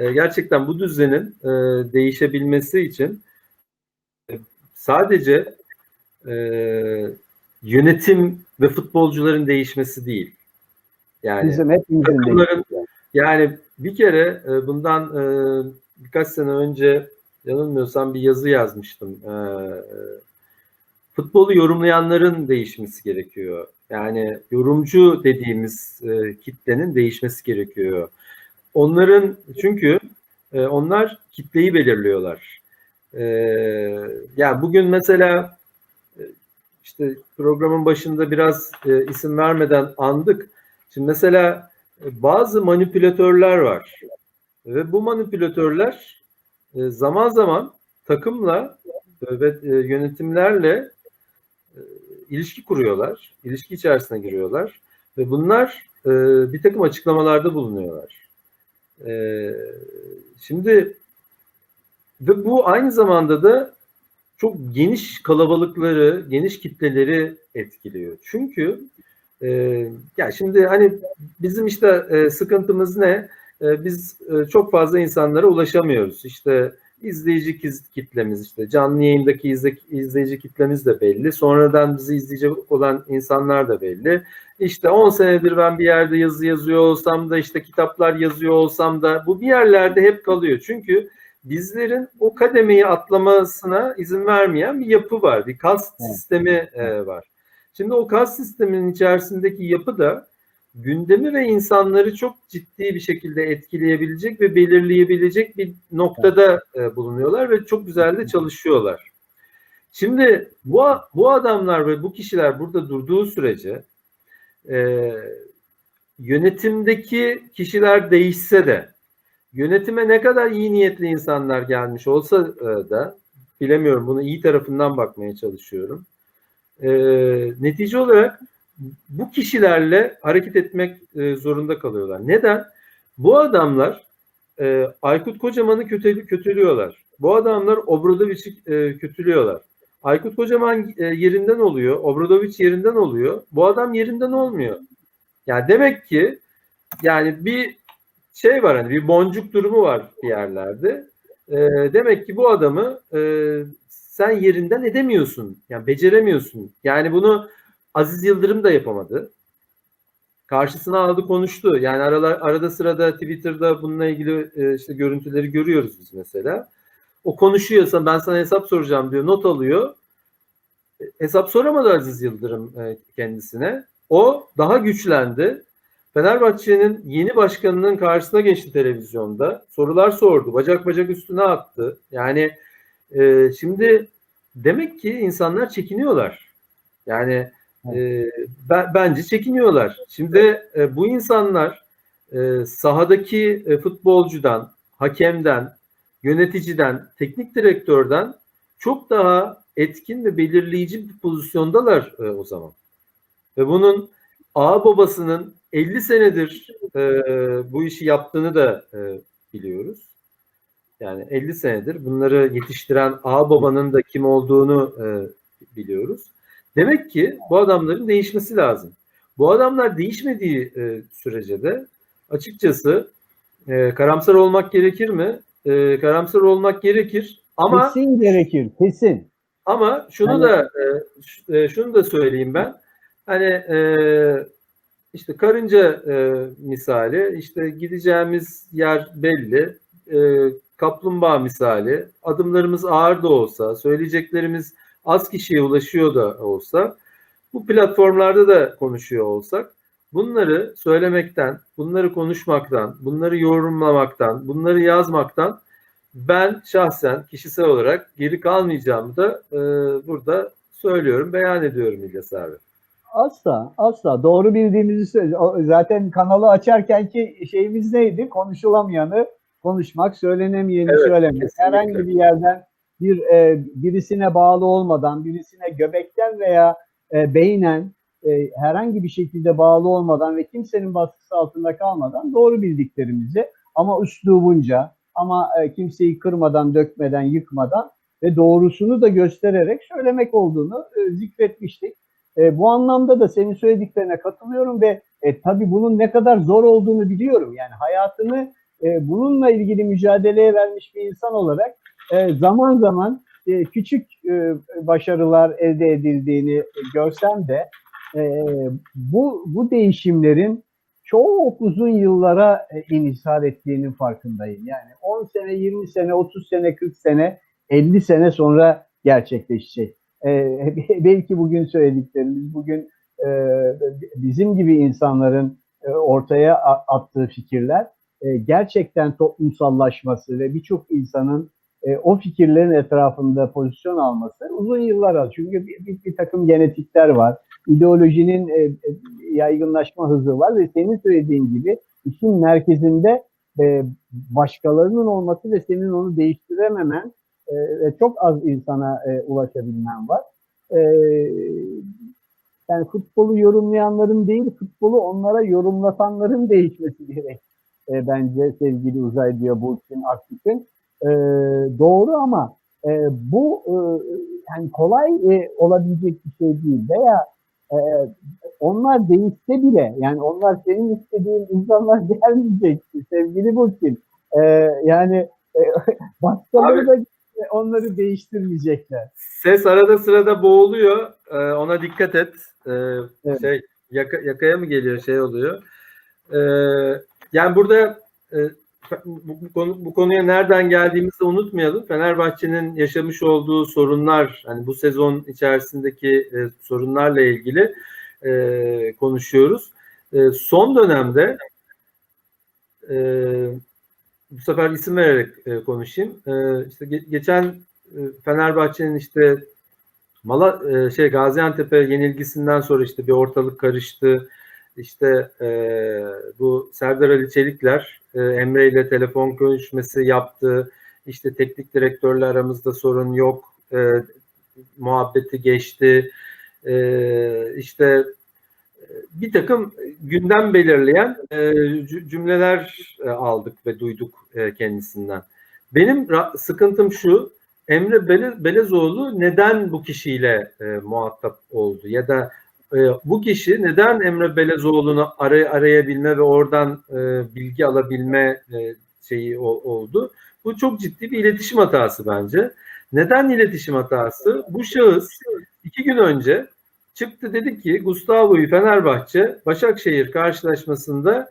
e, gerçekten bu düzenin e, değişebilmesi için e, sadece e, yönetim ve futbolcuların değişmesi değil. Yani Bizim hepimizin takımların yani bir kere e, bundan e, birkaç sene önce yanılmıyorsam bir yazı yazmıştım. E, e, futbolu yorumlayanların değişmesi gerekiyor. Yani yorumcu dediğimiz e, kitlenin değişmesi gerekiyor. Onların çünkü e, onlar kitleyi belirliyorlar. E, yani bugün mesela e, işte programın başında biraz e, isim vermeden andık. Şimdi mesela e, bazı manipülatörler var ve bu manipülatörler e, zaman zaman takımla e, ve e, yönetimlerle e, ilişki kuruyorlar, ilişki içerisine giriyorlar ve bunlar e, bir takım açıklamalarda bulunuyorlar. E, şimdi ve bu aynı zamanda da çok geniş kalabalıkları, geniş kitleleri etkiliyor. Çünkü e, ya şimdi hani bizim işte e, sıkıntımız ne? E, biz e, çok fazla insanlara ulaşamıyoruz. İşte izleyici kitlemiz işte canlı yayındaki izle, izleyici kitlemiz de belli. Sonradan bizi izleyecek olan insanlar da belli. İşte 10 senedir ben bir yerde yazı yazıyor olsam da işte kitaplar yazıyor olsam da bu bir yerlerde hep kalıyor. Çünkü bizlerin o kademeyi atlamasına izin vermeyen bir yapı var. Bir Evet. sistemi e, var. Şimdi o kast sisteminin içerisindeki yapı da gündemi ve insanları çok ciddi bir şekilde etkileyebilecek ve belirleyebilecek bir noktada e, bulunuyorlar ve çok güzel de çalışıyorlar. Şimdi bu bu adamlar ve bu kişiler burada durduğu sürece e, yönetimdeki kişiler değişse de yönetime ne kadar iyi niyetli insanlar gelmiş olsa e, da bilemiyorum bunu iyi tarafından bakmaya çalışıyorum. E, netice olarak bu kişilerle hareket etmek e, zorunda kalıyorlar. Neden? Bu adamlar e, Aykut Kocaman'ı kötü, kötülüyorlar. Bu adamlar Obradovic'i e, kötülüyorlar. Aykut Kocaman e, yerinden oluyor, Obradovic yerinden oluyor. Bu adam yerinden olmuyor. Yani demek ki yani bir şey var hani bir boncuk durumu var bir yerlerde. E, demek ki bu adamı e, sen yerinden edemiyorsun. Yani beceremiyorsun. Yani bunu Aziz Yıldırım da yapamadı. Karşısına aldı konuştu. Yani aralar, arada sırada Twitter'da bununla ilgili e, işte görüntüleri görüyoruz biz mesela. O konuşuyorsa ben sana hesap soracağım diyor. Not alıyor. E, Hesap soramadı Aziz Yıldırım e, kendisine. O daha güçlendi. Fenerbahçe'nin yeni başkanının karşısına geçti televizyonda. Sorular sordu. Bacak bacak üstüne attı. Yani e, şimdi demek ki insanlar çekiniyorlar. Yani e, ben, bence çekiniyorlar. Şimdi e, bu insanlar e, sahadaki e, futbolcudan, hakemden, yöneticiden, teknik direktörden çok daha etkin ve belirleyici bir pozisyondalar e, o zaman. Ve bunun ağ babasının 50 senedir e, bu işi yaptığını da e, biliyoruz. Yani 50 senedir bunları yetiştiren ağ babanın da kim olduğunu e, biliyoruz. Demek ki bu adamların değişmesi lazım. Bu adamlar değişmediği e, sürece de açıkçası e, karamsar olmak gerekir mi? E, karamsar olmak gerekir ama Kesin gerekir, kesin. ama şunu Yani- da e, e, şunu da söyleyeyim ben. Hani e, işte karınca e, misali, işte gideceğimiz yer belli. E, kaplumbağa misali, adımlarımız ağır da olsa, söyleyeceklerimiz az kişiye ulaşıyor da olsa, bu platformlarda da konuşuyor olsak, bunları söylemekten, bunları konuşmaktan, bunları yorumlamaktan, bunları yazmaktan ben şahsen kişisel olarak geri kalmayacağımı da e, burada söylüyorum, beyan ediyorum İlyas abi. Asla, asla. Doğru bildiğimizi söyle. O- Zaten kanalı açarken ki şeyimiz neydi? Konuşulamayanı konuşmak, söylenemeyeni Evet, söylemek. kesinlikle. Herhangi bir yerden bir e, birisine bağlı olmadan, birisine göbekten veya e, beynen e, herhangi bir şekilde bağlı olmadan ve kimsenin baskısı altında kalmadan doğru bildiklerimizi ama üslubunca ama e, kimseyi kırmadan, dökmeden, yıkmadan ve doğrusunu da göstererek söylemek olduğunu e, zikretmiştik. E, bu anlamda da senin söylediklerine katılıyorum ve e, tabii bunun ne kadar zor olduğunu biliyorum. Yani hayatını e, bununla ilgili mücadeleye vermiş bir insan olarak e, zaman zaman e, küçük e, başarılar elde edildiğini görsem de bu bu değişimlerin çok uzun yıllara e, ettiğinin farkındayım. Yani 10 sene, 20 sene, 30 sene, 40 sene, 50 sene sonra gerçekleşecek. Belki bugün söylediklerimiz, bugün bizim gibi insanların ortaya attığı fikirler gerçekten toplumsallaşması ve birçok insanın e, o fikirlerin etrafında pozisyon alması uzun yıllar alır. Çünkü bir, bir, bir takım genetikler var. İdeolojinin e, e, yaygınlaşma hızı var ve senin söylediğin gibi işin merkezinde e, başkalarının olması ve senin onu değiştirememen e, ve çok az insana e, ulaşabilmen var. E, yani futbolu yorumlayanların değil, futbolu onlara yorumlatanların değişmesi gerek. E, bence sevgili uzay diyor Burçin Akbük'ün. E, doğru ama e, bu e, yani kolay e, olabilecek bir şey değil. Veya e, onlar değişse bile yani onlar senin istediğin insanlar gelmeyecek sevgili Burçin. E, yani e, başkaları da onları değiştirmeyecekler. Ses arada sırada boğuluyor. Ee, ona dikkat et. Ee, Evet. Şey yaka, yakaya mı geliyor şey oluyor. Ee, yani burada e, bu, bu, konu, bu konuya nereden geldiğimizi unutmayalım. Fenerbahçe'nin yaşamış olduğu sorunlar, hani bu sezon içerisindeki e, sorunlarla ilgili e, konuşuyoruz. E, son dönemde e, bu sefer isim vererek e, konuşayım. E, işte ge- geçen e, Fenerbahçe'nin işte Mala e, şey Gaziantep'e yenilgisinden sonra işte bir ortalık karıştı. İşte e, bu Serdar Ali Çelikler e, Emre ile telefon görüşmesi yaptı. İşte teknik direktörle aramızda sorun yok. E, muhabbeti geçti. E, işte bir takım gündem belirleyen e, cü- cümleler e, aldık ve duyduk e, kendisinden. Benim sıkıntım şu, Emre Bele, Belezoğlu neden bu kişiyle e, muhatap oldu ya da e, bu kişi neden Emre Belezoğlu'nu aray- arayabilme ve oradan e, bilgi alabilme e, şeyi o- oldu. Bu çok ciddi bir iletişim hatası bence. Neden iletişim hatası? Bu şahıs iki gün önce çıktı dedi ki Gustavo'yu Fenerbahçe Başakşehir karşılaşmasında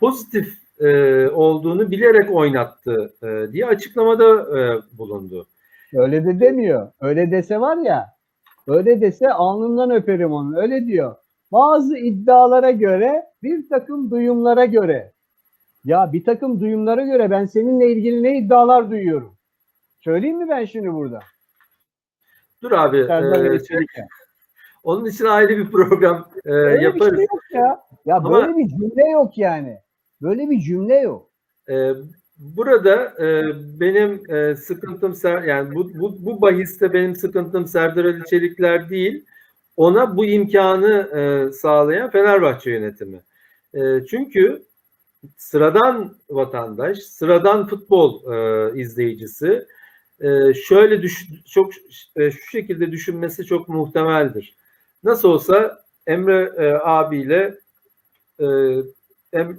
pozitif e, olduğunu bilerek oynattı e, diye açıklamada e, bulundu. Öyle de demiyor. Öyle dese var ya, öyle dese alnından öperim onu. Öyle diyor. Bazı iddialara göre, bir takım duyumlara göre. Ya bir takım duyumlara göre ben seninle ilgili ne iddialar duyuyorum? Söyleyeyim mi ben şimdi burada? Dur abi, e, Çelik'e. onun için ayrı bir program e, Öyle yaparız. bir şey yok ya. Ya Ama- böyle bir cümle yok yani. Böyle bir cümle yok. E, burada e, benim e, sıkıntım Ser- yani bu, bu bu bahiste benim sıkıntım Serdar Ali Çelikler değil. Ona bu imkanı e, sağlayan Fenerbahçe yönetimi. E, çünkü sıradan vatandaş, sıradan futbol e, izleyicisi e, şöyle düş, çok e, şu şekilde düşünmesi çok muhtemeldir. Nasıl olsa Emre e, abiyle e,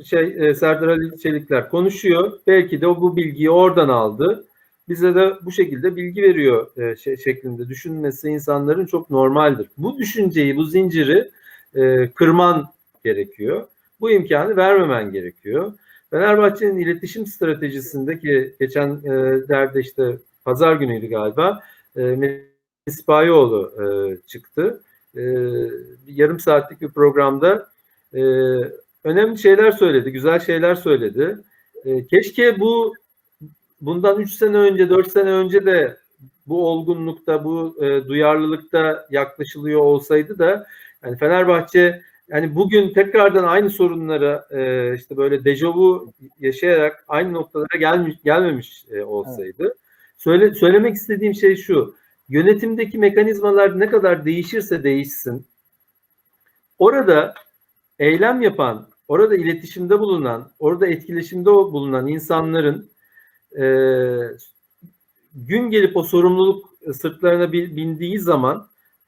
şey e, Serdar Ali Çelikler konuşuyor. Belki de o bu bilgiyi oradan aldı. Bize de bu şekilde bilgi veriyor şey, şeklinde düşünmesi insanların çok normaldir. Bu düşünceyi, bu zinciri e, kırman gerekiyor. Bu imkanı vermemen gerekiyor. Fenerbahçe'nin iletişim stratejisindeki geçen e, derde işte pazar günüydü galiba. E, Melis Sipahoğlu e, çıktı. E, yarım saatlik bir programda e, önemli şeyler söyledi, güzel şeyler söyledi. E, keşke bu bundan 3 sene önce, 4 sene önce de bu olgunlukta, bu e, duyarlılıkta yaklaşılıyor olsaydı da yani Fenerbahçe yani bugün tekrardan aynı sorunlara e, işte böyle dejavu yaşayarak aynı noktalara gelmiş gelmemiş e, olsaydı. Söyle, söylemek istediğim şey şu. Yönetimdeki mekanizmalar ne kadar değişirse değişsin. Orada eylem yapan, orada iletişimde bulunan, orada etkileşimde bulunan insanların e, gün gelip o sorumluluk sırtlarına bi- bindiği zaman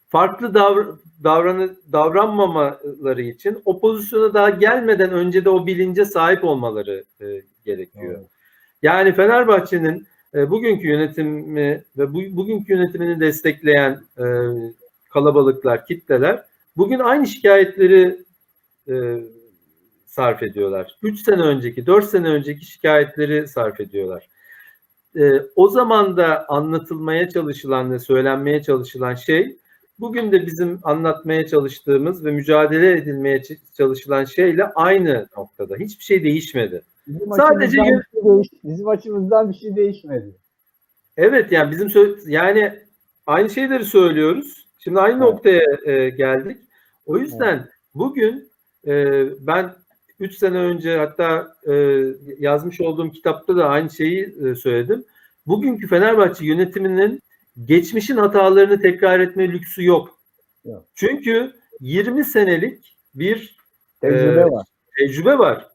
farklı davr davranı davranmamaları için o pozisyona daha gelmeden önce de o bilince sahip olmaları e, gerekiyor. Doğru. Yani Fenerbahçe'nin e, bugünkü yönetimi ve bu, bugünkü yönetimini destekleyen e, kalabalıklar, kitleler bugün aynı şikayetleri e, sarf ediyorlar. 3 sene önceki, 4 sene önceki şikayetleri sarf ediyorlar. E, o zaman da anlatılmaya çalışılan ve söylenmeye çalışılan şey bugün de bizim anlatmaya çalıştığımız ve mücadele edilmeye çalışılan şeyle aynı noktada. Hiçbir şey değişmedi. Bizim Sadece bir şey değiş- bizim açımızdan bir şey değişmedi. Evet yani bizim yani aynı şeyleri söylüyoruz. Şimdi aynı Evet. noktaya e, geldik. O yüzden bugün e, ben 3 sene önce hatta e, yazmış olduğum kitapta da aynı şeyi e, söyledim. Bugünkü Fenerbahçe yönetiminin geçmişin hatalarını tekrar etme lüksü yok. Yok. Çünkü 20 senelik bir Tecrübe Ee, var. tecrübe var.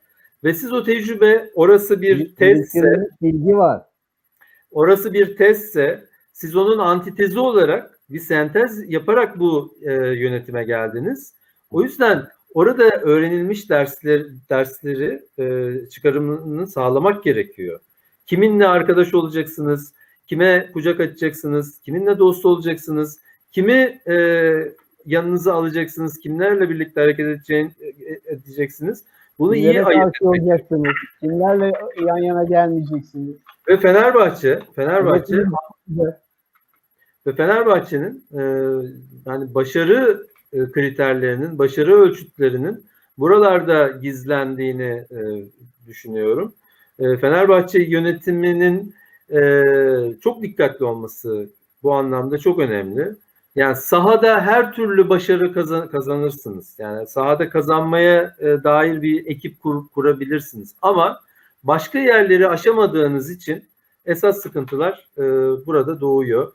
Ve siz o tecrübe orası bir testse bilgi var. orası bir testse siz onun antitezi olarak bir sentez yaparak bu e, yönetime geldiniz. O yüzden orada öğrenilmiş dersler dersleri e, çıkarımını sağlamak gerekiyor. Kiminle arkadaş olacaksınız, kime kucak açacaksınız, kiminle dost olacaksınız, kimi e, yanınıza alacaksınız, kimlerle birlikte hareket edeceğin, e, edeceksiniz. Bunu iyi Kimlere ayırt karşı olacaksınız? Kimlerle yan yana gelmeyeceksiniz? ve Fenerbahçe, Fenerbahçe Ve Fenerbahçe'nin e, yani başarı kriterlerinin, başarı ölçütlerinin buralarda gizlendiğini e, düşünüyorum. E, Fenerbahçe yönetiminin e, çok dikkatli olması bu anlamda çok önemli. Yani sahada her türlü başarı kazan, kazanırsınız. Yani sahada kazanmaya e, dair bir ekip kur, kurabilirsiniz. Ama başka yerleri aşamadığınız için esas sıkıntılar e, burada doğuyor.